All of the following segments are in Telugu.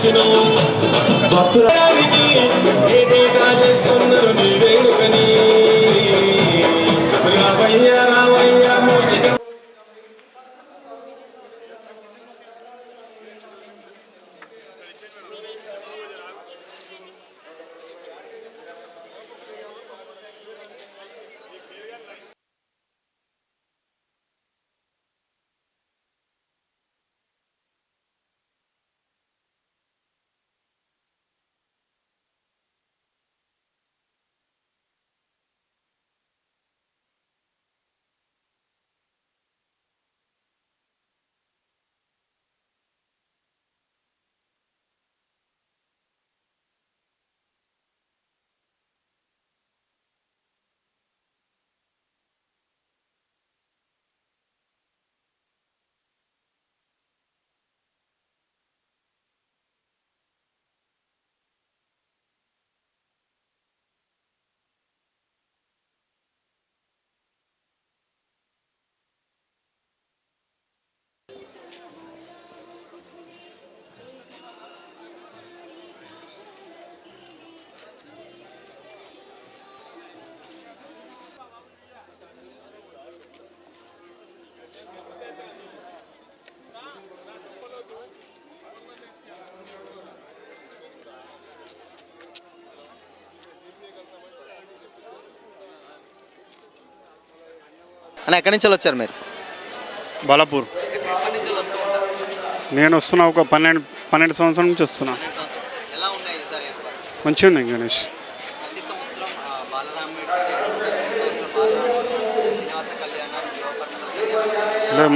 దర్శనం భక్తురానికి ఏటేటా అన్న ఎక్కడి నుంచి వచ్చారు మీరు? బాలాపూర్. నేను వస్తున్నా ఒక పన్నెండు పన్నెండు సంవత్సరం నుంచి వస్తున్నా. ఉన్నాయి? మంచిగా ఉంది గణేష్.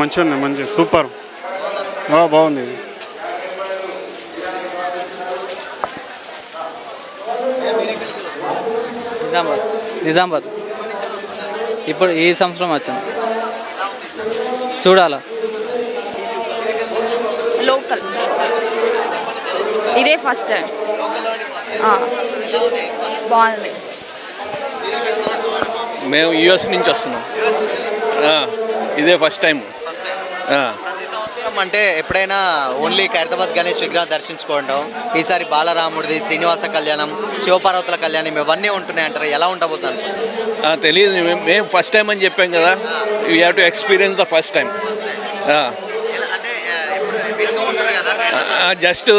మంచిగా ఉంది మంచి సూపర్. బాగుంది. నిజామాబాద్. నిజామాబాద్. ఇప్పుడు ఈ సంవత్సరం వచ్చాను చూడాలా? లోకల్ ఇదే ఫస్ట్ టైం బాగుంది. మేము యుఎస్ నుంచి వస్తున్నాం. ఆ, ఇదే ఫస్ట్ టైం సంవత్సరం అంటే ఎప్పుడైనా ఓన్లీ ఖైరతాబాద్ గణేష్ విగ్రహం దర్శించుకోవడం ఈసారి బాలరాముడిది శ్రీనివాస కళ్యాణం శివపార్వతుల కళ్యాణం ఇవన్నీ ఉంటున్నాయి అంటారు? ఎలా ఉండబోతాను తెలియదు మేము- ఫస్ట్ టైం అని చెప్పాం కదా. You have to experience the first time just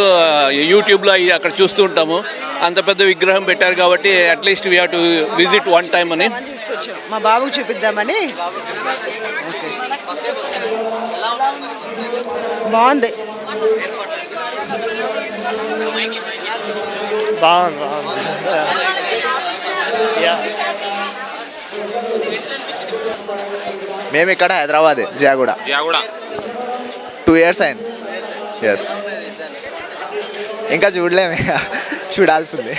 యూట్యూబ్లో అవి అక్కడ చూస్తూ ఉంటాము. అంత పెద్ద విగ్రహం పెట్టారు కాబట్టి at least we have to visit one time అని. మా బాబుకు చూపిద్దామని. వచ్చారు బాగుంది బాగుంది. మేము ఇక్కడ హైదరాబాద్ జియాగూడ. జియాగూడ. టూ ఇయర్స్ అయింది. ఎస్ ఇంకా చూడలేము ఇక. చూడాల్సింది.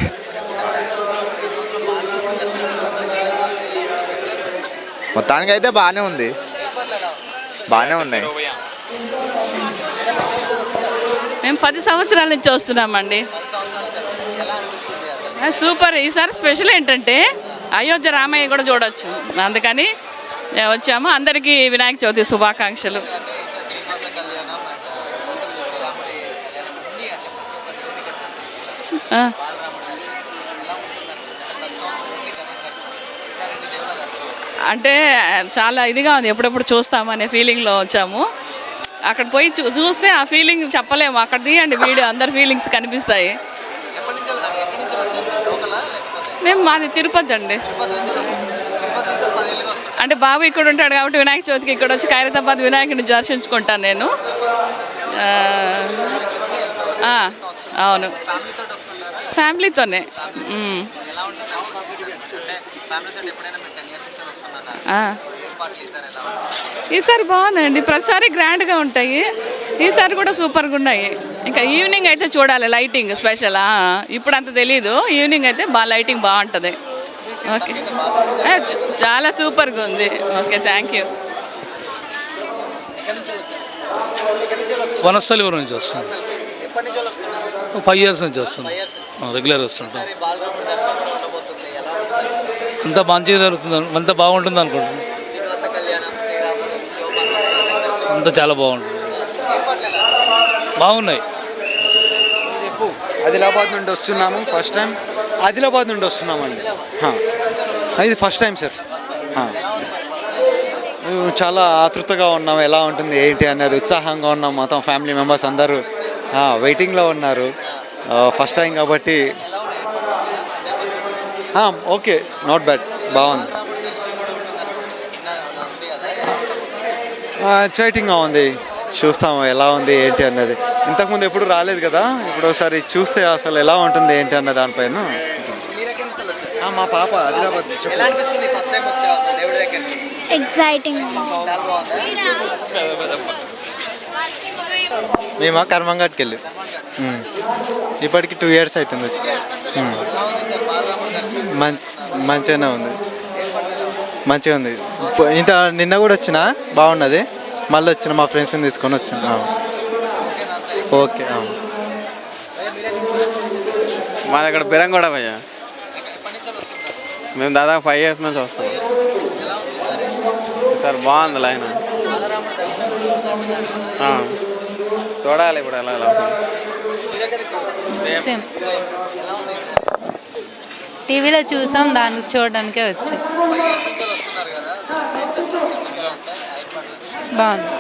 మొత్తానికి అయితే బాగానే ఉంది. బాగానే ఉన్నాయి. మేము పది సంవత్సరాల నుంచి వస్తున్నామండి. సూపర్. ఈసారి స్పెషల్ ఏంటంటే అయోధ్య రామయ్య కూడా చూడొచ్చు. అందుకని వచ్చాము. అందరికీ వినాయక చవితి శుభాకాంక్షలు. ఆ. అంటే చాలా ఇదిగా ఉంది. ఎప్పుడెప్పుడు చూస్తామనే ఫీలింగ్లో వచ్చాము. అక్కడ పోయి చూ చూస్తే ఆ ఫీలింగ్ చెప్పలేము. అక్కడ తీయండి వీడియో అందరి ఫీలింగ్స్ కనిపిస్తాయి. మేము మాది తిరుపతి అండి. అంటే బాబు ఇక్కడ ఉంటాడు కాబట్టి వినాయక చవితికి ఇక్కడ వచ్చి ఖైరతాబాద్ వినాయకుడిని దర్శించుకుంటాను నేను. అవును. ఫ్యామిలీతోనే. ఈసారి బాగుందండి. ప్రతిసారి గ్రాండ్గా ఉంటాయి. ఈసారి కూడా సూపర్గా ఉన్నాయి. ఇంకా ఈవినింగ్ అయితే చూడాలి లైటింగ్ స్పెషల్. ఇప్పుడు అంత తెలీదు. ఈవినింగ్ అయితే బాగా లైటింగ్ బాగుంటుంది. ఓకే. చాలా సూపర్గా ఉంది. Okay thank you. వనస్థలిపురం నుంచి వస్తుంది. ఫైవ్ ఇయర్స్ నుంచి వస్తుంది. రెగ్యులర్ వస్తుంటాం. ఇంత మంచిగా జరుగుతుంది అంత బాగుంటుంది అనుకుంటున్నాను అంతా చాలా బాగుంటుంది. బాగున్నాయి. ఆదిలాబాద్ నుండి వస్తున్నాము ఫస్ట్ టైం ఆదిలాబాద్ నుండి వస్తున్నామండి. ఇది ఫస్ట్ టైం సార్ చాలా ఆతృతగా ఉన్నాం ఎలా ఉంటుంది ఏంటి అనేది ఉత్సాహంగా ఉన్నాం మొత్తం ఫ్యామిలీ మెంబర్స్ అందరూ వెయిటింగ్లో ఉన్నారు. ఫస్ట్ టైం కాబట్టి ఓకే నాట్ బ్యాడ్ బాగుంది. ఎక్సైటింగ్గా ఉంది. చూస్తాము ఎలా ఉంది ఏంటి అన్నది. ఇంతకుముందు ఎప్పుడు రాలేదు కదా ఇప్పుడు ఒకసారి చూస్తే అసలు ఎలా ఉంటుంది ఏంటి అన్న దానిపైన. మా పాప ఆదిలాబాద్ మేము కర్మంఘాట్కి వెళ్ళి. ఇప్పటికి టూ ఇయర్స్ అవుతుంది. వచ్చి ఉమ్. ఎలా ఉంది సార్ బాలరాముడి దర్శనం మంచి మంచిగానే ఉంది. మంచిగా ఉంది. ఇంత నిన్న కూడా వచ్చిన? బాగున్నది. మళ్ళీ వచ్చిన మా ఫ్రెండ్స్ని తీసుకొని వచ్చిన. ఓకే. మా దగ్గర బిరంగూడ భయ్య. మేము దాదాపు ఫైవ్ ఇయర్స్ నుంచి వస్తాం. సార్ బాగుంది లైన్. ఆ. చూడాలి ఇప్పుడు ఎలా. సేమ్ టీవీలో చూసాం దాన్ని చూడడానికే వచ్చి. బాగుంది.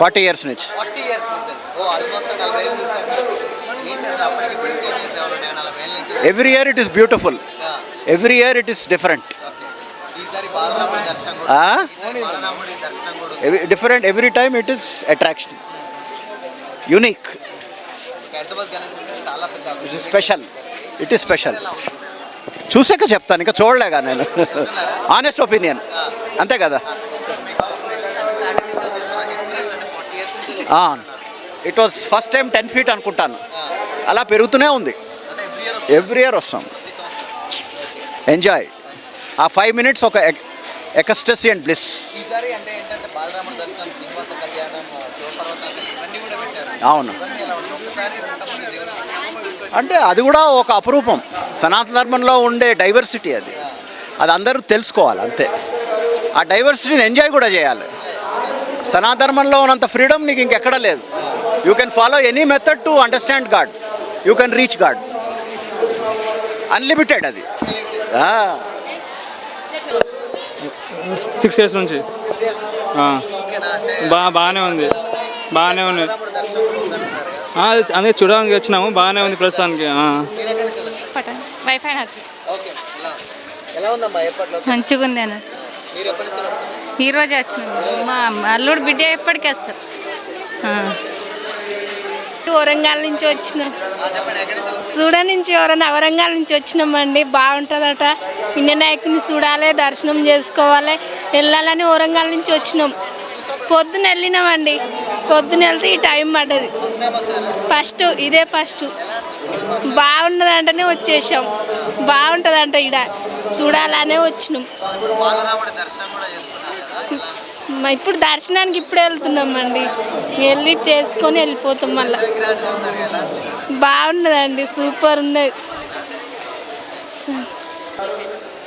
ఫార్టీ ఇయర్స్ నుంచి. Every year it is beautiful every year it is different different every time it is attraction unique Hyderabad Ganesh ఉత్సవం చాలా పెద్ద it is special it is special చూసాక చెప్తాను ఇంకా చూడలేగా నేను. ఆనెస్ట్ ఒపీనియన్ అంతే కదా? It was first time ten feet అనుకుంటాను. అలా పెరుగుతూనే ఉంది. ఎవ్రీ ఇయర్ ఎవ్రీ ఇయర్ వస్తాం. ఎంజాయ్ ఆ ఫైవ్ మినిట్స్ ఒక ఎకస్టసీ అండ్ బ్లిస్. అవును. అంటే అది కూడా ఒక అపురూపం. సనాతన ధర్మంలో ఉండే డైవర్సిటీ అది. అది అందరూ తెలుసుకోవాలి అంతే. ఆ డైవర్సిటీని ఎంజాయ్ కూడా చేయాలి. సనాతన ధర్మంలో ఉన్నంత ఫ్రీడమ్ నీకు ఇంకెక్కడా లేదు. You can follow any method to understand God you can reach God unlimited అది. సిక్స్ ఇయర్స్ నుంచి. సిక్స్ ఇయర్స్ నుంచి ఆ, ఓకేనా అంటే బా బాగానే ఉంది. బాగానే ఉంది బాలరాముడి దర్శనం కూడా ఉందంటున్నారు కదా ఆ, అది- అదే చూడడానికి వచ్చినాము బాగానే ఉంది ప్రస్తుతానికి మంచిగా ఉంది అన్న. మీరు ఎప్పటి నుంచి వస్తున్నారు? ఈ రోజే వచ్చినాం మా అల్లుడు బిడ్డ ఎప్పటికీ వస్తారు. వరంగల్ నుంచి వచ్చినాం. చూడ నుంచి ఎవరైనా వరంగల్ నుంచి వచ్చినామండి. బాగుంటుందట. వినాయకుని చూడాలి దర్శనం చేసుకోవాలి. వెళ్ళాలని వరంగల్ నుంచి వచ్చినాం. పొద్దున వెళ్ళినామండి. పొద్దున వెళ్తే ఈ టైం పడ్డది. ఫస్ట్ ఇదే ఫస్ట్. బాగున్నదంటనే వచ్చేసాం. బాగుంటుందంట ఇడ చూడాలనే వచ్చినాం బాలరాముడి దర్శనం కూడా చేసుకున్నారు కదా ఎలా మ- ఇప్పుడు దర్శనానికి ఇప్పుడు వెళ్తున్నామండి. వెళ్ళి చేసుకొని వెళ్ళిపోతాం మళ్ళీ. బాగున్నదండి సూపర్ ఉన్నది.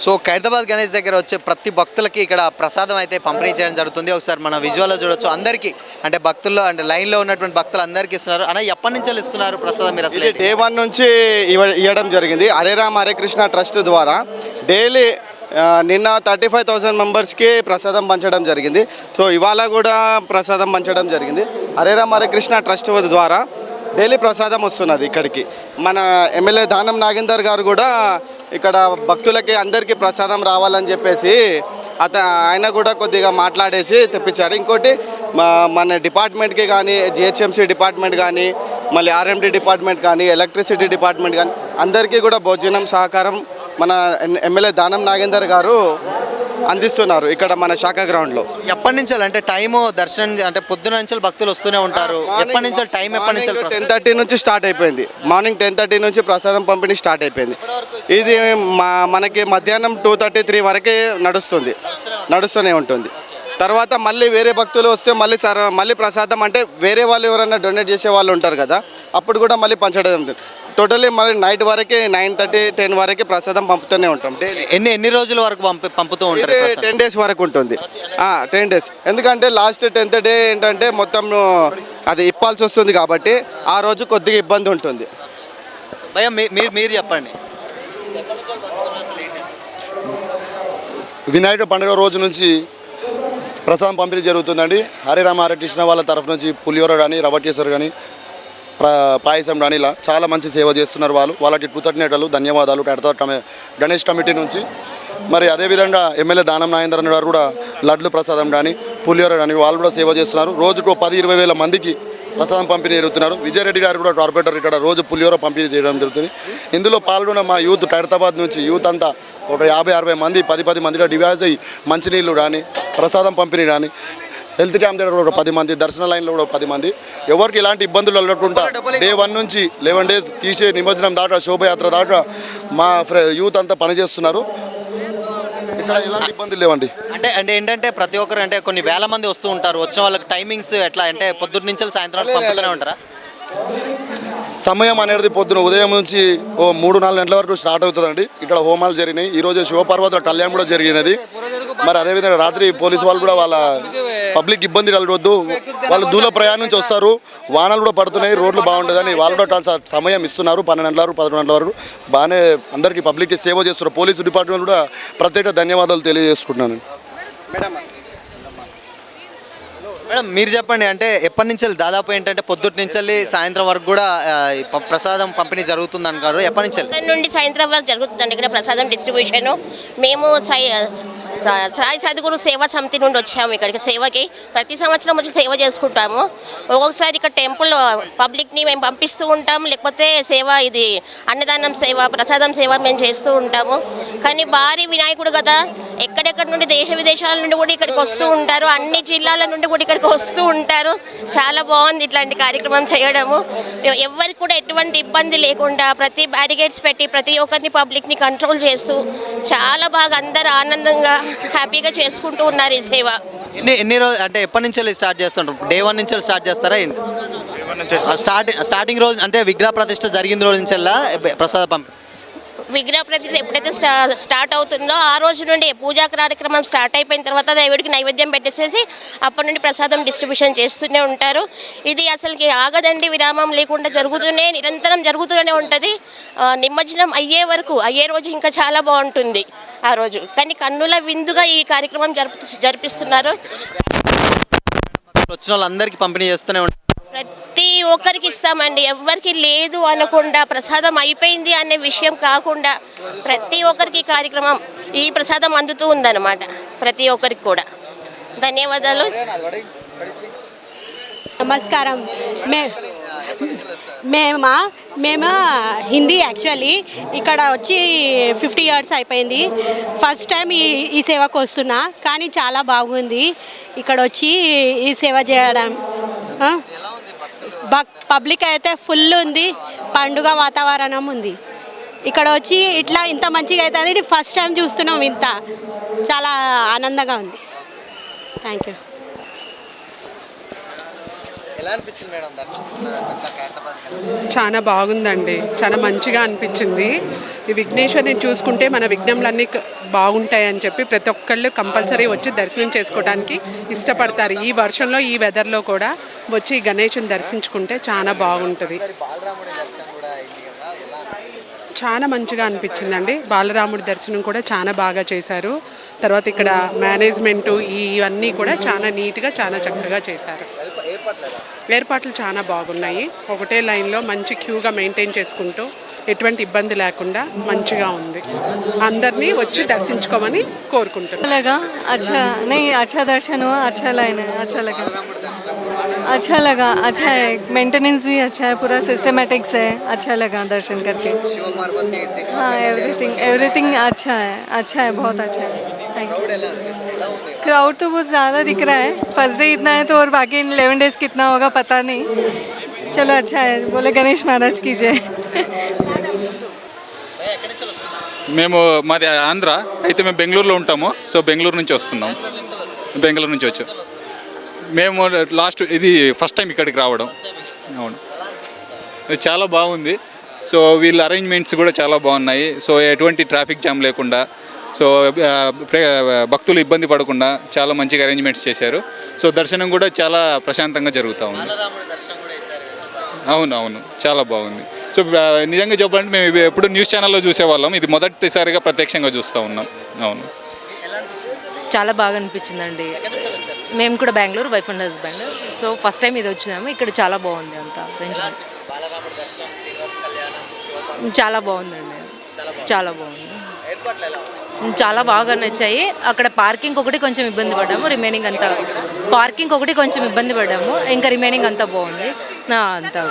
సో ఖైరతాబాద్ గణేష్ దగ్గర వచ్చే ప్రతి భక్తులకి ఇక్కడ ప్రసాదం అయితే పంపిణీ చేయడం జరుగుతుంది. ఒకసారి మన విజువల్లో చూడొచ్చు. అందరికీ అంటే భక్తుల్లో అంటే లైన్లో ఉన్నటువంటి భక్తులు అందరికీ ఇస్తున్నారు. అన్న ఎప్పటి నుంచి ఇస్తున్నారు ప్రసాదం మీరు అసలు? ఇది డే వన్ నుంచి ఇవ్వ- ఇవ్వడం జరిగింది. హరే రామ్ హరే కృష్ణ ట్రస్ట్ ద్వారా డైలీ నిన్న థర్టీ ఫైవ్ థౌసండ్ మెంబర్స్కి ప్రసాదం పంచడం జరిగింది. సో ఇవాళ కూడా ప్రసాదం పంచడం జరిగింది. హరేరామ్ హరే కృష్ణ ట్రస్ట్ ద్వారా డైలీ ప్రసాదం వస్తున్నది ఇక్కడికి. మన ఎమ్మెల్యే దానం నాగేందర్ గారు కూడా ఇక్కడ భక్తులకి అందరికీ ప్రసాదం రావాలని చెప్పేసి అత ఆయన కూడా కొద్దిగా మాట్లాడేసి తెప్పించారు. ఇంకోటి మన డిపార్ట్మెంట్కి కానీ జిహెచ్ఎంసీ డిపార్ట్మెంట్ కానీ మళ్ళీ ఆర్ఎండి డిపార్ట్మెంట్ కానీ ఎలక్ట్రిసిటీ డిపార్ట్మెంట్ కానీ అందరికీ కూడా భోజనం సహకారం మన ఎమ్మెల్యే దానం నాగేందర్ గారు అందిస్తున్నారు ఇక్కడ మన శాఖ గ్రౌండ్లో. ఎప్పటి నుంచి అంటే టైం దర్శనం అంటే పొద్దున నుంచి భక్తులు వస్తూనే ఉంటారు. ఎప్పటి నుంచి టైం ఎప్పటి నుంచి టెన్ థర్టీ నుంచి స్టార్ట్ అయిపోయింది. మార్నింగ్ టెన్ థర్టీ నుంచి ప్రసాదం పంపిణీ స్టార్ట్ అయిపోయింది. ఇది మా మనకి మధ్యాహ్నం టూ థర్టీ త్రీ వరకే నడుస్తుంది. నడుస్తూనే ఉంటుంది. తర్వాత మళ్ళీ వేరే భక్తులు వస్తే మళ్ళీ సర్ మళ్ళీ ప్రసాదం అంటే వేరే వాళ్ళు ఎవరైనా డొనేట్ చేసే వాళ్ళు ఉంటారు కదా అప్పుడు కూడా మళ్ళీ పంచడం టోటల్లీ మరి నైట్ వరకే నైన్ థర్టీ టెన్ వరకే ప్రసాదం పంపుతూనే ఉంటాం డైలీ ఎన్ని ఎన్ని రోజుల వరకు పంపి పంపుతూ ఉంటారు ప్రసాదం? టెన్ డేస్ వరకు ఉంటుంది. టెన్ డేస్ ఎందుకంటే లాస్ట్ టెన్త్ డే ఏంటంటే మొత్తం అది ఇప్పాల్సి వస్తుంది కాబట్టి ఆ రోజు కొద్దిగా ఇబ్బంది ఉంటుంది. భయ్యా మీ- మీరు మీరు చెప్పండి. వినాయక పండుగ రోజు నుంచి ప్రసాదం పంపిణీ జరుగుతుందండి. హరిరామ హరికృష్ణ వాళ్ళ తరఫు నుంచి పులిహోర కానీ రవ్వ కేసరి కానీ పాయసం కానీ ఇలా చాలా మంచి సేవ చేస్తున్నారు వాళ్ళు. వాళ్ళకి కృతజ్ఞతలు ధన్యవాదాలు. కడతా గణేష్ కమిటీ నుంచి. మరి అదేవిధంగా ఎమ్మెల్యే దానం నాగేంద్రన్ గారు కూడా లడ్లు ప్రసాదం కానీ పులిహోర కానీ వాళ్ళు కూడా సేవ చేస్తున్నారు. రోజుకు పది ఇరవై వేల మందికి ప్రసాదం పంపిణీ జరుగుతున్నారు. విజయరెడ్డి గారు కూడా కార్పొరేటర్ ఇక్కడ రోజు పులిహోర పంపిణీ చేయడం జరుగుతుంది. ఇందులో పాల్గొన్న మా యూత్ ఖైరతాబాద్ నుంచి యూత్ అంతా ఒక యాభై అరవై మంది పది పది మందిగా డివైజ్ అయ్యి మంచినీళ్ళు కానీ ప్రసాదం పంపిణీ కానీ హెల్త్ క్యాంప్ దగ్గర కూడా పది మంది దర్శన లైన్లో కూడా పది మంది. ఎవరికి ఇలాంటి ఇబ్బందులు వెళ్ళకుండా డే వన్ నుంచి లెవెన్ డేస్ తీసే నిమజ్జనం దాకా శోభయాత్ర దాకా మా యూత్ అంతా పనిచేస్తున్నారు. ఇక్కడ ఎలాంటి ఇబ్బందులు లేవండి? అంటే అంటే ఏంటంటే ప్రతి ఒక్కరు అంటే కొన్ని వేల మంది వస్తూ ఉంటారు. వచ్చిన వాళ్ళకి టైమింగ్స్ ఎట్లా అంటే పొద్దున్న నుంచి సాయంత్రం పంపుతూనే ఉంటారా? సమయం అనేది పొద్దున ఉదయం నుంచి ఓ మూడు నాలుగు గంటల వరకు స్టార్ట్ అవుతుందండి. ఇక్కడ హోమాలు జరిగినాయి. ఈరోజు శివపార్వతుల కళ్యాణం కూడా జరిగినది. మరి అదేవిధంగా రాత్రి పోలీసు వాళ్ళు కూడా వాళ్ళ పబ్లిక్ ఇబ్బంది కలగొద్దు. వాళ్ళు దూల ప్రయాణం నుంచి వస్తారు. వానలు కూడా పడుతున్నాయి రోడ్లు బాగుంటుందని వాళ్ళు కూడా కాస్త సమయం ఇస్తున్నారు. పన్నెండు గంటల వరకు పదకొండు గంటల వరకు. బాగానే అందరికీ పబ్లిక్కి సేవ చేస్తున్నారు. పోలీసు డిపార్ట్మెంట్ కూడా ప్రత్యేక ధన్యవాదాలు తెలియజేసుకుంటున్నాను. మేడం. మీరు చెప్పండి అంటే ఎప్పటి నుంచి వెళ్ళి దాదాపు ఏంటంటే పొద్దుటి నుంచి వెళ్ళి సాయంత్రం వరకు కూడా ప్రసాదం పంపిణీ జరుగుతుంది అంటారు ఎప్పటి నుంచి నుండి సాయంత్రం వరకు జరుగుతుందండి. ఇక్కడ ప్రసాదం డిస్ట్రిబ్యూషన్. మేము సాయి సాయి సద్గురు సేవా సమితి నుండి వచ్చాము ఇక్కడికి. సేవకి ప్రతి సంవత్సరం వచ్చి సేవ చేసుకుంటాము. ఒక్కొక్కసారి ఇక్కడ టెంపుల్ పబ్లిక్ని మేము పంపిస్తూ ఉంటాం లేకపోతే సేవ ఇది అన్నదానం సేవ ప్రసాదం సేవ మేము చేస్తూ ఉంటాము. కానీ భారీ వినాయకుడు కదా. ఎక్కడెక్కడ నుండి దేశ విదేశాల నుండి కూడా ఇక్కడికి వస్తూ ఉంటారు. అన్ని జిల్లాల నుండి కూడా ఇక్కడికి వస్తూ ఉంటారు. చాలా బాగుంది ఇట్లాంటి కార్యక్రమం చేయడము. ఎవరికి కూడా ఎటువంటి ఇబ్బంది లేకుండా ప్రతి బ్యారిగేట్స్ పెట్టి ప్రతి ఒక్కరిని పబ్లిక్ని కంట్రోల్ చేస్తూ చాలా బాగా అందరు ఆనందంగా హ్యాపీగా చేసుకుంటూ ఉన్నారు ఈ సేవ. ఎన్ని ఎన్ని రోజులు అంటే ఎప్పటి నుంచి వెళ్ళి స్టార్ట్ చేస్తుంటారు? డే వన్ నుంచి స్టార్ట్ చేస్తారా ఏంటి? స్టార్ట్. స్టార్టింగ్ రోజు అంటే విగ్రహ ప్రతిష్ట జరిగిన రోజు నుంచి వెళ్ళా? ప్రసాద పంపి విగ్రహ ప్రతిష్ఠ ఎప్పుడైతే స్టా స్టార్ట్ అవుతుందో ఆ రోజు నుండి పూజా కార్యక్రమం స్టార్ట్ అయిపోయిన తర్వాత దేవుడికి నైవేద్యం పెట్టేసేసి అప్పటి నుండి ప్రసాదం డిస్ట్రిబ్యూషన్ చేస్తూనే ఉంటారు. ఇది అసలుకి ఆగదండి విరామం లేకుండా జరుగుతూనే నిరంతరం జరుగుతూనే ఉంటుంది. నిమజ్జనం అయ్యే వరకు అయ్యే రోజు ఇంకా చాలా బాగుంటుంది ఆ రోజు. కానీ కన్నుల విందుగా ఈ కార్యక్రమం జరుపు జరిపిస్తున్నారు. వచ్చిన వాళ్ళందరికీ పంపిణీ చేస్తూనే ఉంటారు. ఒక్కరికి ఇస్తామండి. ఎవరికి లేదు అనకుండా ప్రసాదం అయిపోయింది అనే విషయం కాకుండా ప్రతి ఒక్కరికి కార్యక్రమం ఈ ప్రసాదం అందుతూ ఉందన్నమాట. ప్రతి ఒక్కరికి కూడా. ధన్యవాదాలు. నమస్కారం. మే మేమా? మేము హిందీ యాక్చువల్లీ ఇక్కడ వచ్చి ఫిఫ్టీ ఇయర్స్ అయిపోయింది. ఫస్ట్ టైం ఈ ఈ సేవకు వస్తున్నా కానీ చాలా బాగుంది. ఇక్కడ వచ్చి ఈ సేవ చేయడం. పబ్లిక్ అయితే ఫుల్ ఉంది. పండుగ వాతావరణం ఉంది. ఇక్కడ వచ్చి ఇట్లా ఇంత మంచిగా అవుతుంది. ఫస్ట్ టైం చూస్తున్నాం ఇంత. చాలా ఆనందంగా ఉంది. థ్యాంక్ యూ ఎలా అనిపించింది మేడం దర్శించుకున్నారు పెద్ద ఖైరతాబాద్ చాలా బాగుందండి. చాలా మంచిగా అనిపించింది. ఈ విఘ్నేశ్వరిని చూసుకుంటే మన విఘ్నములన్నీ క- బాగుంటాయని చెప్పి ప్రతి ఒక్కళ్ళు కంపల్సరీ వచ్చి దర్శనం చేసుకోవడానికి ఇష్టపడతారు. ఈ వర్షంలో ఈ వెదర్లో కూడా వచ్చి ఈ గణేషుని దర్శించుకుంటే చాలా బాగుంటుంది బాలరాముడి దర్శనం కూడా అయింది కదా ఎలా చాలా మంచిగా అనిపించిందండి. బాలరాముడి దర్శనం కూడా చాలా బాగా చేశారు. తర్వాత ఇక్కడ మేనేజ్మెంటు ఇవన్నీ కూడా చాలా నీట్గా చాలా చక్కగా చేశారు. ఏర్పాట్లు చాలా బాగున్నాయి. ఒకటే లైన్లో మంచి క్యూగా మెయింటైన్ చేసుకుంటూ ఎటువంటి ఇబ్బంది లేకుండా మంచిగా ఉంది. అందరినీ వచ్చి దర్శించుకోమని కోరుకుంటున్నాను అచ్చా దర్శనం అచ్చా లైన్? अच्छा लगा अच्छा लगा अच्छा है मेंटेनेंस भी अच्छा है पूरा सिस्टमेटिक्स है अच्छा लगा दर्शन करके శివ పార్వతి శ్రీనివాస हाँ కళ్యాణం. एवरीथिंग एवरीथिंग अच्छा है अच्छा है बहुत अच्छा है थैंक Crowd ఎలా అనిపిస్తుంది? ఎలా ఉంది क्राउड तो बहुत ज़्यादा दिख रहा है फर्स्ट डे इतना है तो और बाकी इलेवन डेज कितना होगा पता नहीं चलो अच्छा है बोले गणेश महाराज कीजिए భయ్యా, ఎక్కడి నుంచి వస్తున్నారు మేము మాది ఆంధ్ర అయితే మేము బెంగళూరులో ఉంటాము సో బెంగళూరు నుంచి వస్తున్నాం బెంగళూరు నుంచి వచ్చాం మేము లాస్ట్ ఇది ఫస్ట్ టైం ఇక్కడికి రావడం. అవును. చాలా బాగుంది. సో వీళ్ళ అరేంజ్మెంట్స్ కూడా చాలా బాగున్నాయి. సో ఎటువంటి ట్రాఫిక్ జామ్ లేకుండా సో భక్తులు ఇబ్బంది పడకుండా చాలా మంచిగా అరేంజ్మెంట్స్ చేశారు. సో దర్శనం కూడా చాలా ప్రశాంతంగా జరుగుతూ ఉంది. అవును అవును చాలా బాగుంది. సో నిజంగా చెప్పాలంటే మేము ఎప్పుడు న్యూస్ ఛానల్లో చూసేవాళ్ళం. ఇది మొదటిసారిగా ప్రత్యక్షంగా చూస్తూ ఉన్నాం. అవును. చాలా బాగా అనిపించిందండి. మేము కూడా Bengaluru wife and husband. So first time ఇది వచ్చినాము. ఇక్కడ చాలా బాగుంది అంత అరేంజ్మెంట్ చాలా బాగుందండి. చాలా బాగుంది. చాలా బాగా నచ్చాయి. అక్కడ పార్కింగ్ ఒకటి కొంచెం ఇబ్బంది పడ్డాము. రిమైనింగ్ అంతా పార్కింగ్ ఒకటి కొంచెం ఇబ్బంది పడ్డాము. ఇంకా రిమైనింగ్ అంతా బాగుంది. అంతా.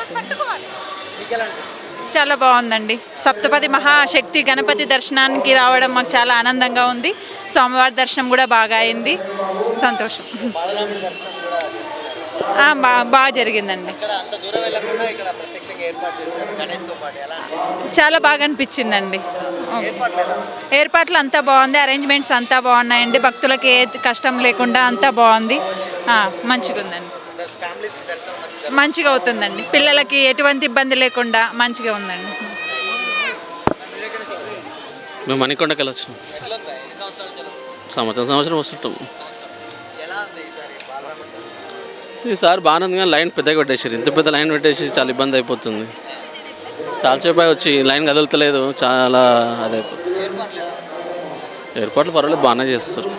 చాలా బాగుందండి. సప్తపది మహాశక్తి గణపతి దర్శనానికి రావడం మాకు చాలా ఆనందంగా ఉంది. స్వామివారి దర్శనం కూడా బాగా అయింది. సంతోషం. బాగా జరిగిందండి. చాలా బాగా అనిపించిందండి. ఏర్పాట్లు అంతా బాగుంది. అరేంజ్మెంట్స్ అంతా బాగున్నాయండి. భక్తులకి ఏ కష్టం లేకుండా అంతా బాగుంది. మంచిగా ఉందండి మంచిగా అవుతుందండి. పిల్లలకి ఎటువంటి ఇబ్బంది లేకుండా మంచిగా ఉందండి. మేము మణికొండకి వచ్చినాం సంవత్సరం సంవత్సరం వస్తుంటాం. ఈసారి? బాగానే ఉంది కానీ లైన్ పెద్దగా పెట్టేసారు ఇంత పెద్ద లైన్ పెట్టేసి చాలా ఇబ్బంది అయిపోతుంది. చాలా సేపు అయి వచ్చి లైన్ కదులుతలేదు. చాలా అది అయిపోతుంది. ఏర్పాట్లు పర్వాలేదు బాగానే చేస్తారు.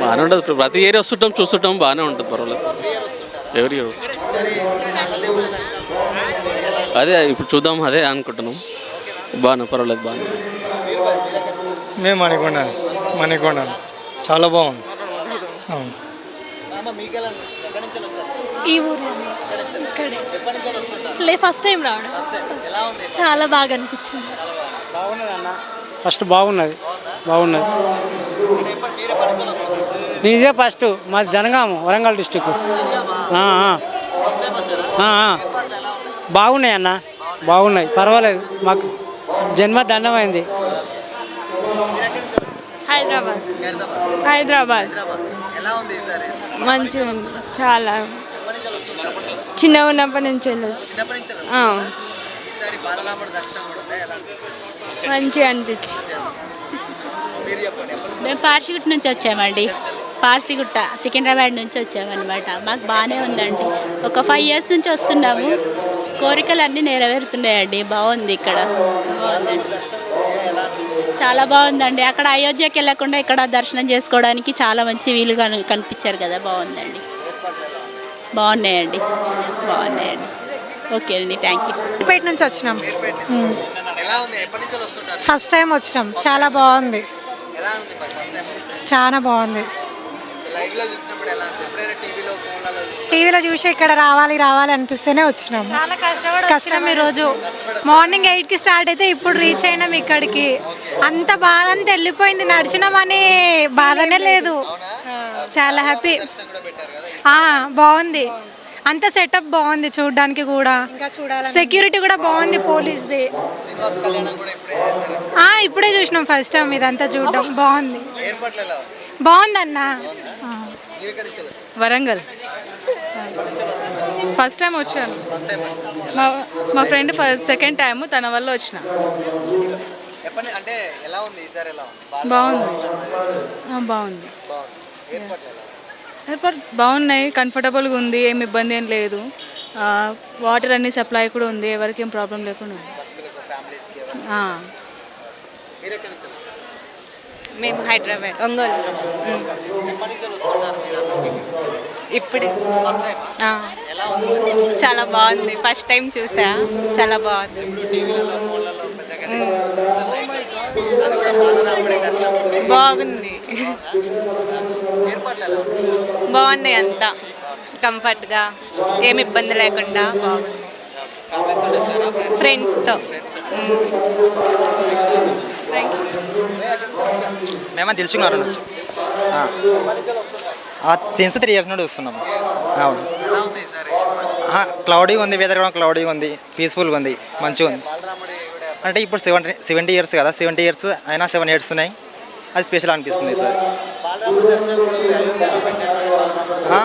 బాగానే ఉంటుంది. ప్రతి ఏరియా వస్తుంటాం చూస్తుంటాం బాగానే ఉంటుంది పర్వాలేదు. ఎవరి ఇయర్ వస్తుంటాం. అదే ఇప్పుడు చూద్దాం అదే అనుకుంటున్నాం. బాగానే పర్వాలేదు బాగానే. మేము మణికొండ మణికొండ చాలా బాగుంది. అవును. ఈ ఊర్లో ఇక్కడే. లే ఫస్ట్ టైం రావడం. చాలా బాగా అనిపించింది. ఫస్ట్ బాగున్నది. బాగున్నది. నీదే ఫస్ట్ మాది జనగాము వరంగల్ డిస్టిక్. బాగున్నాయి అన్న. బాగున్నాయి. పర్వాలేదు. మాకు జన్మ దండమైంది. హైదరాబాద్. హైదరాబాద్. మంచిగా ఉంది. చాలా. చిన్నగా ఉన్నప్పటి నుంచి. మంచిగా అనిపించింది. మేము పార్సిగుట్ట నుంచి వచ్చామండి. పార్సిగుట్ట సికింద్రాబాద్ నుంచి వచ్చామన్నమాట. మాకు బాగానే ఉందండి. ఒక ఫైవ్ ఇయర్స్ నుంచి వస్తున్నాము. కోరికలు అన్నీ నెరవేరుతున్నాయండి. బాగుంది ఇక్కడ. బాగుందండి. చాలా బాగుందండి. అక్కడ అయోధ్యకి వెళ్ళకుండా ఇక్కడ దర్శనం చేసుకోవడానికి చాలా మంచి వీలుగా కనిపించారు కదా. బాగుందండి. బాగున్నాయండి. బాగున్నాయండి. ఓకే అండి. Thank you. పేట నుంచి వచ్చినాం. ఎలా ఉంది ఎప్పటి నుంచి వస్తుంటారు? ఫస్ట్ టైం వచ్చినాం. చాలా బాగుంది. చాలా బాగుంది. లైవ్లో చూసినప్పుడు ఎలా ఉంది? ఎప్పుడైనా టీవీలో చూసి ఇక్కడ రావాలి రావాలి అనిపిస్తేనే వచ్చినాం కష్టం ఈరోజు. మార్నింగ్ ఎయిట్కి స్టార్ట్ అయితే ఇప్పుడు రీచ్ అయినాం ఇక్కడికి. అంత బాధ అంతా వెళ్ళిపోయింది. నడిచినామని బాధనే లేదు. చాలా హ్యాపీ బాగుంది. అంత సెటప్ బాగుంది చూడడానికి కూడా. సెక్యూరిటీ కూడా బాగుంది పోలీస్ది. ఇప్పుడే చేశారు. ఆ, ఇప్పుడే చూసినాం ఫస్ట్ టైం ఇదంతా చూడడం. బాగుంది. ఏర్పాట్లు ఎలా ఉంది? బాగుందన్న. వరంగల్. ఫస్ట్ టైం వచ్చాను. మా మా ఫ్రెండ్ ఫస్ట్ సెకండ్ టైం తన వల్ల వచ్చిన. ఎప్పటి అంటే ఎలా ఉంది? ఈసారి ఎలా ఉంది? బాగుంది. బాగుంది. ఎయిర్పోర్ట్ బాగున్నాయి కంఫర్టబుల్గా ఉంది ఏం ఇబ్బంది ఏం లేదు. వాటర్ అన్ని సప్లై కూడా ఉంది ఎవరికి ఏం ప్రాబ్లం లేకుండా మేము హైదరాబాద్ ఒంగోలు. ఇప్పుడే. చాలా బాగుంది ఫస్ట్ టైం చూసా చాలా బాగుంది. బాగుంది. బాగున్నాయి అంతా. కంఫర్ట్గా ఏమి ఇబ్బంది లేకుండా. బాగుంది ఫ్రెండ్స్ ఫ్రెండ్స్తో మేము తెలుసుకున్నారు నుంచి సిన్స్ త్రీ ఇయర్స్ నుండి వస్తున్నాము అవును. ఉంది క్లౌడీగా ఉంది వెదర్ కూడా క్లౌడీగా ఉంది పీస్ఫుల్గా ఉంది మంచిగా ఉంది. అంటే ఇప్పుడు సెవెంటీ సెవెంటీ ఇయర్స్ కదా సెవెంటీ ఇయర్స్ అయినా సెవెన్ ఇయర్స్ ఉన్నాయి. అది స్పెషల్ అనిపిస్తుంది సార్.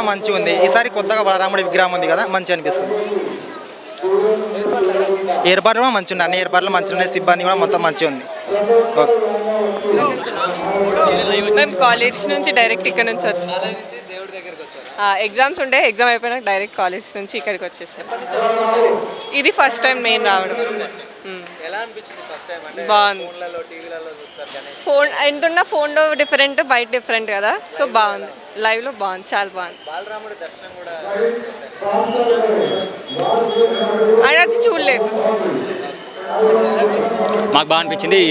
మంచిగా ఉంది. ఈసారి కొత్తగా బలరాముడి విగ్రహం ఉంది కదా మంచిగా అనిపిస్తుంది. ఏర్పాట్లు కూడా మంచిగా ఉన్నాయి. అన్ని ఏర్పాట్లు మంచిగా ఉన్నాయి. సిబ్బంది కూడా మొత్తం మంచిగా ఉంది. మేము కాలేజ్ నుంచి డైరెక్ట్ ఇక్కడ నుంచి వచ్చి ఎగ్జామ్స్ ఉండే ఎగ్జామ్ అయిపోయినాక డైరెక్ట్ కాలేజ్ నుంచి ఇక్కడికి వచ్చేసాం. ఇది ఫస్ట్ టైం మెయిన్ రావడం. అనిపించింది ఫస్ట్ టైం అంటే బాగుంది. ఫోన్లలో టీవీలలో చూస్తారు కానీ ఫోన్ ఎంతున్న ఫోన్లో డిఫరెంట్ బయట డిఫరెంట్ కదా. సో బాగుంది. లైవ్లో బాగుంది. చాలా బాగుంది. బాలరాముడి దర్శనం కూడా ఆయన అది చూడలేదు. మాకు బాగా అనిపించింది.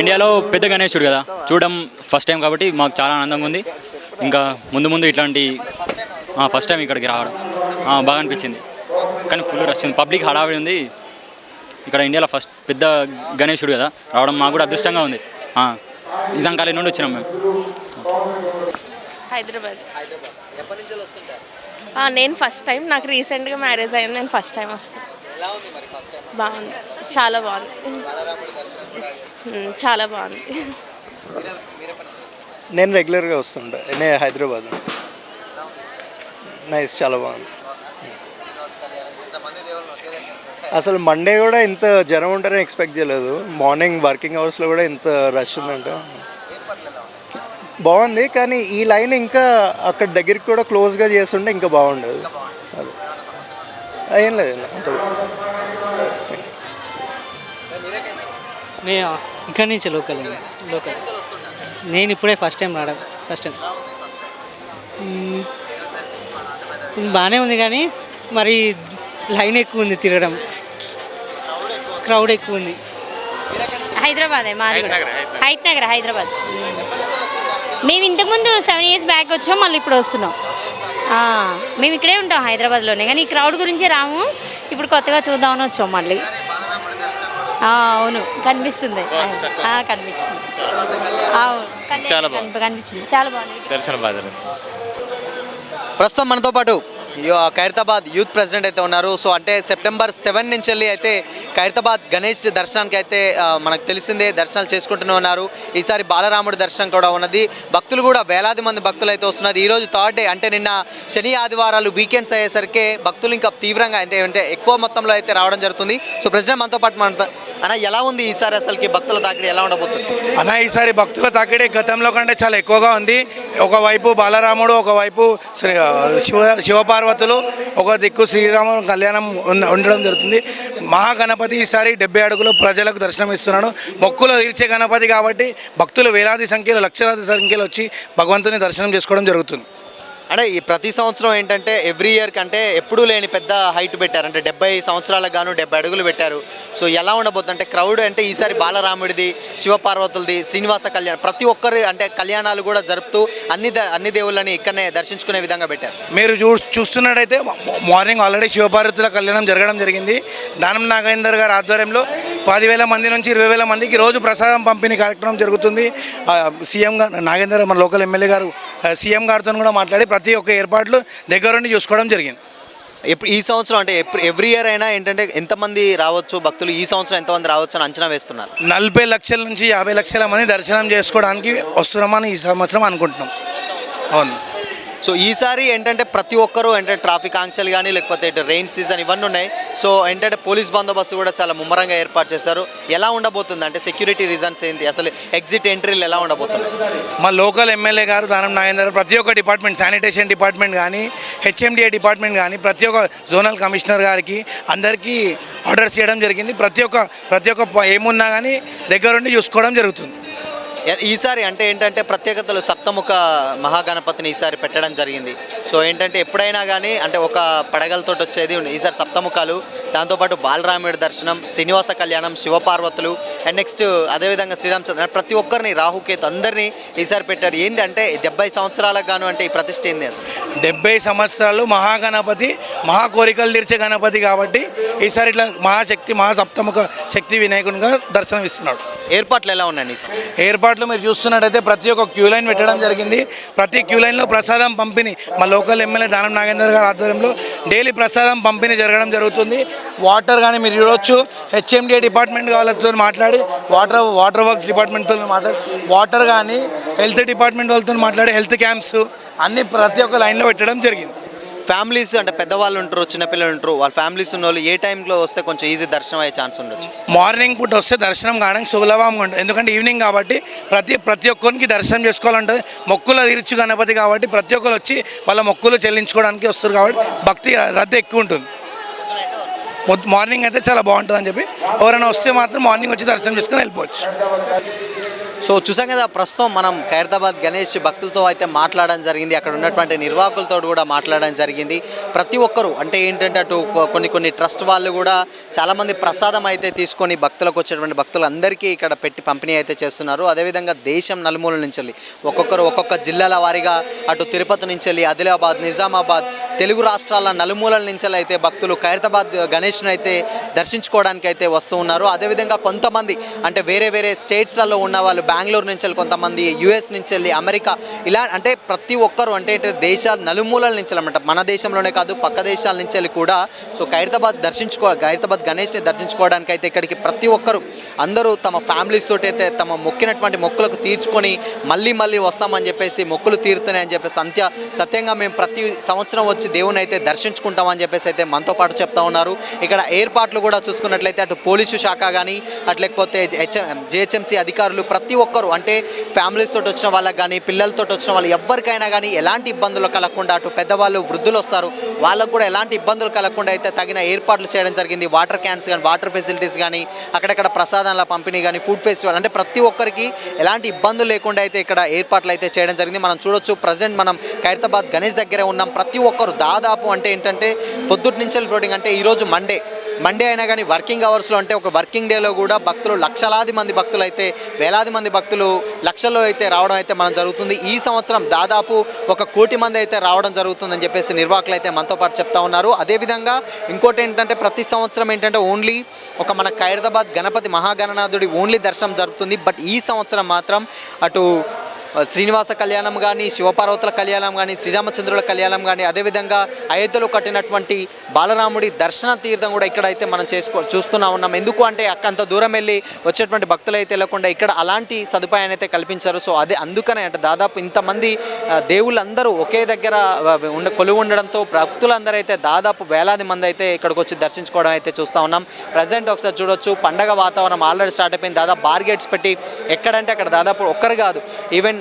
ఇండియాలో పెద్ద గణేశుడు కదా. చూడడం ఫస్ట్ టైం కాబట్టి మాకు చాలా ఆనందంగా ఉంది. ఇంకా ముందు ముందు ఇట్లాంటి ఫస్ట్ టైం ఇక్కడికి రావడం ఆ, బాగా అనిపించింది. కానీ ఫుల్ రష్ ఉంది. పబ్లిక్ హడావిడి ఉంది. ఇక్కడ ఇండియాలో ఫస్ట్ పెద్ద గణేశుడు కదా రావడం మాకు కూడా అదృష్టంగా ఉంది. ఆ, నిజాం కాలేజ్ నుండి వచ్చినాం మేము. హైదరాబాద్. హైదరాబాద్ ఎప్పటి నుంచి వస్తుంటారు ఆ, నేను ఫస్ట్ టైం నాకు రీసెంట్గా మ్యారేజ్ అయింది నేను ఫస్ట్ టైం వస్తాను ఎలా ఉంది మరి ఫస్ట్ టైం బాగుంది. చాలా బాగుంది. చాలా బాగుంది. నేను రెగ్యులర్గా వస్తుంటా నేను హైదరాబాద్. నైస్ చాలా బాగుంది. అసలు మండే కూడా ఇంత జనం ఉంటారని ఎక్స్పెక్ట్ చేయలేదు. మార్నింగ్ వర్కింగ్ అవర్స్లో కూడా ఇంత రష్ ఉందంట. బాగుంది కానీ ఈ లైన్ ఇంకా అక్కడ దగ్గరికి కూడా క్లోజ్గా చేస్తుంటే ఇంకా బాగుండదు. అది. ఏం లేదు అంత మేము ఇక్కడి నుంచి లోకల్ లోకల్ నేను ఇప్పుడే ఫస్ట్ టైం రావడం ఫస్ట్ టైం బాగానే ఉంది కానీ మరి లైన్ ఎక్కువ ఉంది తిరగడం. క్రౌడ్ ఎక్కువ ఉంది. హైదరాబాదే హైత్ నగర్ హైదరాబాద్ మేము ఇంతకుముందు సెవెన్ ఇయర్స్ బ్యాక్ వచ్చాం మళ్ళీ ఇప్పుడు వస్తున్నాం. ఆ, మేము ఇక్కడే ఉంటాం హైదరాబాద్లోనే కానీ ఈ క్రౌడ్ గురించి రాము. ఇప్పుడు కొత్తగా చూద్దామని వచ్చాం మళ్ళీ. ఆ, అవును కనిపిస్తుంది. ఆ, కనిపించింది అవును కనిపించింది. చాలా బాగుంది. దర్శనం ప్రస్తుతం మనతో పాటు ఖైరతాబాద్ యూత్ ప్రెసిడెంట్ అయితే ఉన్నారు. సో అంటే సెప్టెంబర్ సెవెన్ నుంచి వెళ్ళి అయితే ఖైరతాబాద్ గణేష్ దర్శనానికి అయితే మనకు తెలిసిందే దర్శనాలు చేసుకుంటూనే ఉన్నారు. ఈసారి బాలరాముడి దర్శనం కూడా ఉన్నది. భక్తులు కూడా వేలాది మంది భక్తులు అయితే వస్తున్నారు. ఈరోజు థర్డ్ డే అంటే నిన్న శని ఆదివారాలు వీకెండ్స్ అయ్యేసరికి భక్తులు ఇంకా తీవ్రంగా అంటే అంటే ఎక్కువ మొత్తంలో అయితే రావడం జరుగుతుంది. సో ప్రెసిడెంట్ మనతో పాటు మన అన్న ఎలా ఉంది ఈసారి అసలుకి భక్తుల తాకిడి ఎలా ఉండబోతుంది? అన్న ఈసారి భక్తుల తాకిడి గతంలో కంటే చాలా ఎక్కువగా ఉంది. ఒకవైపు బాలరాముడు ఒకవైపు శ్రీ శివ పార్వతులు ఒక దిక్కు శ్రీరామ కళ్యాణం ఉండడం జరుగుతుంది. మహాగణపతి ఈసారి డెబ్బై అడుగులు ప్రజలకు దర్శనం ఇస్తున్నాడు. మొక్కులు తీర్చే గణపతి కాబట్టి భక్తులు వేలాది సంఖ్యలో లక్షలాది సంఖ్యలో వచ్చి భగవంతుని దర్శనం చేసుకోవడం జరుగుతుంది. అంటే ఈ ప్రతి సంవత్సరం ఏంటంటే ఎవ్రీ ఇయర్ కంటే ఎప్పుడూ లేని పెద్ద హైట్ పెట్టారు. అంటే డెబ్బై సంవత్సరాలకు గాను డెబ్బై అడుగులు పెట్టారు. సో ఎలా ఉండబోతుంది అంటే క్రౌడ్ అంటే ఈసారి బాలరాముడిది శివపార్వతులది శ్రీనివాస కళ్యాణం ప్రతి ఒక్కరు అంటే కళ్యాణాలు కూడా జరుపుతూ అన్ని ద- అన్ని దేవుళ్ళని ఇక్కడనే దర్శించుకునే విధంగా పెట్టారు. మీరు చూ చూస్తున్నట్టయితే మార్నింగ్ ఆల్రెడీ శివపార్వతుల కళ్యాణం జరగడం జరిగింది. దానం నాగేందర్ గారి ఆధ్వర్యంలో పదివేల మంది నుంచి ఇరవై వేల మందికి రోజు ప్రసాదం పంపిణీ కార్యక్రమం జరుగుతుంది. సీఎం గారు నాగేందర్ మన లోకల్ ఎమ్మెల్యే గారు సీఎం గారితో కూడా మాట్లాడి ప్రతి ఒక్క ఏర్పాట్లు దగ్గరుండి చూసుకోవడం జరిగింది. ఈ సంవత్సరం అంటే ఎవ్రీ ఇయర్ అయినా ఏంటంటే ఎంతమంది రావచ్చు భక్తులు ఈ సంవత్సరం ఎంతమంది రావచ్చు అని అంచనా వేస్తున్నారు? నలభై లక్షల నుంచి యాభై లక్షల మంది దర్శనం చేసుకోవడానికి వస్తున్నామని ఈ సంవత్సరం అనుకుంటున్నాం. అవును. సో ఈసారి ఏంటంటే ప్రతి ఒక్కరూ అంటే ట్రాఫిక్ ఆంక్షలు కానీ లేకపోతే రెయిన్ సీజన్ ఇవన్నీ ఉన్నాయి. సో ఏంటంటే పోలీస్ బందోబస్తు కూడా చాలా ముమ్మరంగా ఏర్పాటు చేశారు. ఎలా ఉండబోతుంది? అంటే సెక్యూరిటీ రీజన్స్ ఏంటి? అసలు ఎగ్జిట్ ఎంట్రీలు ఎలా ఉండబోతుంది మా లోకల్ ఎమ్మెల్యే గారు దానం నాగేందర్ గారు ప్రతి ఒక్క డిపార్ట్మెంట్ శానిటేషన్ డిపార్ట్మెంట్ కానీ హెచ్ఎండిఏ డిపార్ట్మెంట్ కానీ ప్రతి ఒక్క జోనల్ కమిషనర్ గారికి అందరికీ ఆర్డర్స్ చేయడం జరిగింది. ప్రతి ఒక్క ప్రతి ఒక్క ఏమున్నా కానీ దగ్గరుండి చూసుకోవడం జరుగుతుంది. ఈసారి అంటే ఏంటంటే ప్రత్యేకతలు సప్తముఖ మహాగణపతిని ఈసారి పెట్టడం జరిగింది సో ఏంటంటే ఎప్పుడైనా కానీ అంటే ఒక పడగలతో వచ్చేది ఉంది. ఈసారి సప్తముఖాలు దాంతోపాటు బాలరాముడి దర్శనం శ్రీనివాస కళ్యాణం శివపార్వతులు అండ్ నెక్స్ట్ అదేవిధంగా శ్రీరామచంద్ర ప్రతి ఒక్కరిని రాహుకేతు అందరినీ ఈసారి పెట్టారు. ఏంటి అంటే డెబ్బై సంవత్సరాలకు గాను అంటే ఈ ప్రతిష్ట ఏంది అసలు? డెబ్బై సంవత్సరాలు మహాగణపతి మహా కోరికలు తీర్చే గణపతి కాబట్టి ఈసారి ఇట్లా మహాశక్తి మహాసప్తముఖ శక్తి వినాయకునిగా దర్శనం ఇస్తున్నాడు ఏర్పాట్లు ఎలా ఉన్నాయండి ఏర్పాట్లు మీరు చూస్తున్నట్టయితే ప్రతి ఒక్క క్యూ లైన్ పెట్టడం జరిగింది. ప్రతి క్యూ లైన్లో ప్రసాదం పంపిణీ మా లోకల్ ఎమ్మెల్యే దానం నాగేందర్ గారి ఆధ్వర్యంలో డైలీ ప్రసాదం పంపిణీ జరగడం జరుగుతుంది. వాటర్ కానీ మీరు చూడొచ్చు. హెచ్ఎండిఏ డిపార్ట్మెంట్ వాళ్ళతో మాట్లాడి వాటర్ వాటర్ వర్క్స్ డిపార్ట్మెంట్తో మాట్లాడి వాటర్ కానీ హెల్త్ డిపార్ట్మెంట్ వాళ్ళతో మాట్లాడి హెల్త్ క్యాంప్స్ అన్ని ప్రతి ఒక్క లైన్లో పెట్టడం జరిగింది. ఫ్యామిలీస్ అంటే పెద్దవాళ్ళు ఉంటారు చిన్నపిల్లలు ఉంటారు వాళ్ళ ఫ్యామిలీస్ ఉన్న వాళ్ళు ఏ టైంలో వస్తే కొంచెం ఈజీ దర్శనం అయ్యే ఛాన్స్ ఉండొచ్చు. మార్నింగ్ పూట వస్తే దర్శనం కావడానికి సులభంగా ఉంటుంది. ఎందుకంటే ఈవినింగ్ కాబట్టి ప్రతి ప్రతి ఒక్కరికి దర్శనం చేసుకోవాలంటే మొక్కులు తీర్చు గణపతి కాబట్టి ప్రతి ఒక్కరు వచ్చి వాళ్ళ మొక్కులు చెల్లించుకోవడానికి వస్తారు కాబట్టి భక్తి రద్దీ ఎక్కువ ఉంటుంది. మార్నింగ్ అయితే చాలా బాగుంటుంది అని చెప్పి ఎవరైనా వస్తే మాత్రం మార్నింగ్ వచ్చి దర్శనం చేసుకుని వెళ్ళిపోవచ్చు. సో చూసాం కదా ప్రస్తుతం మనం ఖైరతాబాద్ గణేష్ భక్తులతో అయితే మాట్లాడడం జరిగింది. అక్కడ ఉన్నటువంటి నిర్వాహకులతో కూడా మాట్లాడడం జరిగింది. ప్రతి ఒక్కరు అంటే ఏంటంటే అటు కొన్ని కొన్ని ట్రస్ట్ వాళ్ళు కూడా చాలామంది ప్రసాదం అయితే తీసుకొని భక్తులకు వచ్చేటువంటి భక్తులందరికీ ఇక్కడ పెట్టి పంపిణీ అయితే చేస్తున్నారు. అదేవిధంగా దేశం నలుమూలల నుంచి వెళ్ళి ఒక్కొక్కరు ఒక్కొక్క జిల్లాల వారీగా అటు తిరుపతి నుంచి వెళ్ళి ఆదిలాబాద్ నిజామాబాద్ తెలుగు రాష్ట్రాల నలుమూలల నుంచి అయితే భక్తులు ఖైరతాబాద్ గణేష్ను అయితే దర్శించుకోవడానికి అయితే వస్తూ ఉన్నారు. అదేవిధంగా కొంతమంది అంటే వేరే వేరే స్టేట్స్లలో ఉన్న వాళ్ళు బెంగళూరు నుంచి వెళ్ళి కొంతమంది యుఎస్ నుంచి వెళ్ళి అమెరికా ఇలా అంటే ప్రతి ఒక్కరు అంటే దేశాల నలుమూలల నుంచి అనమాట మన దేశంలోనే కాదు పక్క దేశాల నుంచి వెళ్ళి కూడా సో ఖైరతాబాద్ దర్శించుకో ఖైరతాబాద్ గణేష్ని దర్శించుకోవడానికి అయితే ఇక్కడికి ప్రతి ఒక్కరు అందరూ తమ ఫ్యామిలీస్ తోటి అయితే తమ మొక్కినటువంటి మొక్కులకు తీర్చుకొని మళ్ళీ మళ్ళీ వస్తామని చెప్పేసి మొక్కులు తీరుతున్నాయని చెప్పేసి అంత్య సత్యంగా మేము ప్రతి సంవత్సరం వచ్చి దేవుని అయితే దర్శించుకుంటామని చెప్పేసి అయితే మనతో పాటు చెప్తా ఉన్నారు. ఇక్కడ ఏర్పాట్లు కూడా చూసుకున్నట్లయితే అటు పోలీసు శాఖ కానీ అటు లేకపోతే జిహెచ్ఎంసీ అధికారులు ప్రతి ఒక్కరు. అంటే ఫ్యామిలీస్ తోటి వచ్చిన వాళ్ళకి కానీ పిల్లలతో వచ్చిన వాళ్ళు ఎవరికైనా కానీ ఎలాంటి ఇబ్బందులు కలగకుండా అటు పెద్దవాళ్ళు వృద్ధులు వస్తారు. వాళ్ళకు కూడా ఎలాంటి ఇబ్బందులు కలగకుండా అయితే తగిన ఏర్పాట్లు చేయడం జరిగింది. వాటర్ క్యాన్స్ కానీ వాటర్ ఫెసిలిటీస్ కానీ అక్కడక్కడ ప్రసాదాల పంపిణీ కానీ ఫుడ్ ఫెస్టివల్ అంటే ప్రతి ఒక్కరికి ఎలాంటి ఇబ్బందులు లేకుండా అయితే ఇక్కడ ఏర్పాట్లు అయితే చేయడం జరిగింది. మనం చూడొచ్చు ప్రజెంట్ మనం ఖైరతాబాద్ గణేష్ దగ్గరే ఉన్నాం. ప్రతి ఒక్కరు దాదాపు అంటే ఏంటంటే పొద్దుటి నుంచి ఫ్లోటింగ్ అంటే ఈరోజు మండే మండే అయినా కానీ వర్కింగ్ అవర్స్లో అంటే ఒక వర్కింగ్ డేలో కూడా భక్తులు లక్షలాది మంది భక్తులు అయితే వేలాది మంది భక్తులు లక్షల్లో అయితే రావడం అయితే మనం జరుగుతుంది. ఈ సంవత్సరం దాదాపు ఒక కోటి మంది అయితే రావడం జరుగుతుందని చెప్పేసి నిర్వాహకులు అయితే మనతో పాటు చెప్తా ఉన్నారు. అదేవిధంగా ఇంకోటి ఏంటంటే ప్రతి సంవత్సరం ఏంటంటే ఓన్లీ ఒక మన ఖైరదాబాద్ గణపతి మహాగణనాథుడి ఓన్లీ దర్శనం జరుగుతుంది. బట్ ఈ సంవత్సరం మాత్రం అటు శ్రీనివాస కళ్యాణం కానీ శివపార్వతుల కళ్యాణం కానీ శ్రీరామచంద్రుల కళ్యాణం కానీ అదేవిధంగా అయోధ్యలో కట్టినటువంటి బాలరాముడి దర్శన తీర్థం కూడా ఇక్కడ అయితే మనం చేసుకో చూస్తూనే ఉన్నాం. ఎందుకు అంటే అక్కడంత దూరం వెళ్ళి వచ్చేటువంటి భక్తులు అయితే వెళ్ళకుండా ఇక్కడ అలాంటి సదుపాయాన్ని అయితే కల్పించారు. సో అదే అందుకనే అంటే దాదాపు ఇంతమంది దేవుళ్ళందరూ ఒకే దగ్గర ఉండ కొలువు ఉండడంతో భక్తులందరూ అయితే దాదాపు వేలాది మంది అయితే ఇక్కడికి వచ్చి దర్శించుకోవడం అయితే చూస్తూ ఉన్నాం. ప్రజెంట్ ఒకసారి చూడొచ్చు పండగ వాతావరణం ఆల్రెడీ స్టార్ట్ అయిపోయింది. దాదాపు బార్గేట్స్ పెట్టి ఎక్కడంటే అక్కడ దాదాపు ఒక్కరు కాదు ఈవెన్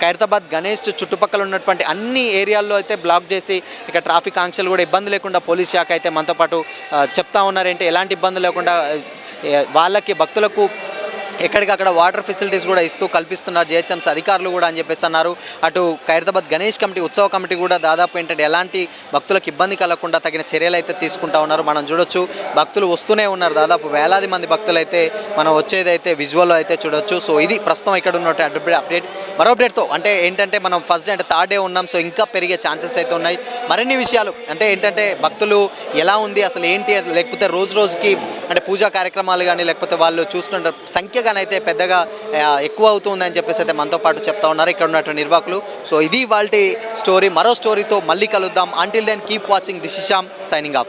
ఖైరతాబాద్ గణేష్ చుట్టుపక్కల ఉన్నటువంటి అన్ని ఏరియాల్లో అయితే బ్లాక్ చేసి ఇక్కడ ట్రాఫిక్ ఆంక్షలు కూడా ఇబ్బంది లేకుండా పోలీస్ శాఖ అయితే మనతో పాటు చెప్తా ఉన్నారంటే ఎలాంటి ఇబ్బంది లేకుండా వాళ్ళకి భక్తులకు ఎక్కడికక్కడ వాటర్ ఫెసిలిటీస్ కూడా ఇస్తూ కల్పిస్తున్నారు. జిహెచ్ఎంసీ అధికారులు కూడా అని చెప్పేసి అన్నారు. అటు ఖైరతాబాద్ గణేష్ కమిటీ ఉత్సవ కమిటీ కూడా దాదాపు ఏంటంటే ఎలాంటి భక్తులకు ఇబ్బంది కలగకుండా తగిన చర్యలు అయితే తీసుకుంటా ఉన్నారు. మనం చూడొచ్చు భక్తులు వస్తూనే ఉన్నారు. దాదాపు వేలాది మంది భక్తులు అయితే మనం వచ్చేదైతే విజువల్లో అయితే చూడొచ్చు. సో ఇది ప్రస్తుతం ఇక్కడ ఉన్నట్టు అప్డేట్ మరో అప్డేట్తో అంటే ఏంటంటే మనం ఫస్ట్ డే అంటే థర్డ్ డే ఉన్నాం. సో ఇంకా పెరిగే ఛాన్సెస్ అయితే ఉన్నాయి. మరిన్ని విషయాలు అంటే ఏంటంటే భక్తులు ఎలా ఉంది అసలు ఏంటి లేకపోతే రోజు రోజుకి అంటే పూజా కార్యక్రమాలు కానీ లేకపోతే వాళ్ళు చూసుకుంటారు అయితే పెద్దగా ఎక్కువ అవుతుందని చెప్పేసి అయితే మనతో పాటు చెప్తా ఉన్నారు ఇక్కడ ఉన్నటువంటి నిర్వాహకులు. సో ఇది వాళ్ళ స్టోరీ మరో స్టోరీతో మళ్ళీ కలుద్దాం. Until then keep watching this signing off